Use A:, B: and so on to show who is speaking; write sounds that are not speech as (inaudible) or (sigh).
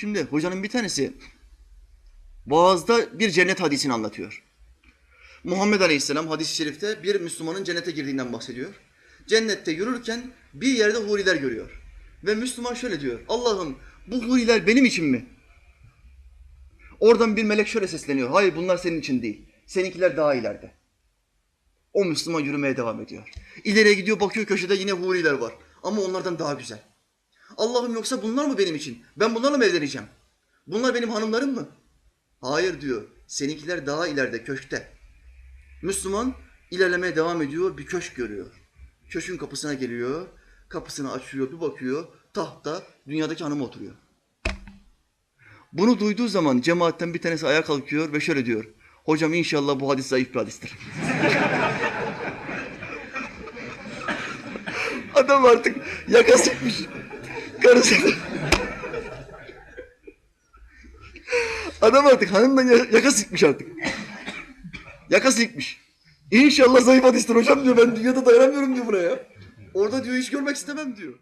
A: Şimdi hocanın bir tanesi Boğaz'da bir cennet hadisini anlatıyor. Muhammed Aleyhisselam hadis-i şerifte bir Müslümanın cennete girdiğinden bahsediyor. Cennette yürürken bir yerde huriler görüyor. Ve Müslüman şöyle diyor. Allah'ım bu huriler benim için mi? Oradan bir melek şöyle sesleniyor. Hayır bunlar senin için değil. Seninkiler daha ileride. O Müslüman yürümeye devam ediyor. İleriye gidiyor bakıyor köşede yine huriler var. Ama onlardan daha güzel. Allah'ım yoksa bunlar mı benim için? Ben bunlarla mı evleneceğim? Bunlar benim hanımlarım mı? Hayır diyor. Seninkiler daha ileride köşkte. Müslüman ilerlemeye devam ediyor. Bir köşk görüyor. Köşkün kapısına geliyor. Kapısını açıyor bir bakıyor. Tahta dünyadaki hanım oturuyor. Bunu duyduğu zaman cemaatten bir tanesi ayağa kalkıyor ve şöyle diyor. Hocam inşallah bu hadis zayıf bir hadistir. (laughs) Adam artık yaka sıkmış. Karısı. Adam artık hanımdan ya- yaka sıkmış artık. Yaka sıkmış. İnşallah zayıf hadistir hocam diyor. Ben dünyada dayanamıyorum diyor buraya. Orada diyor hiç görmek istemem diyor.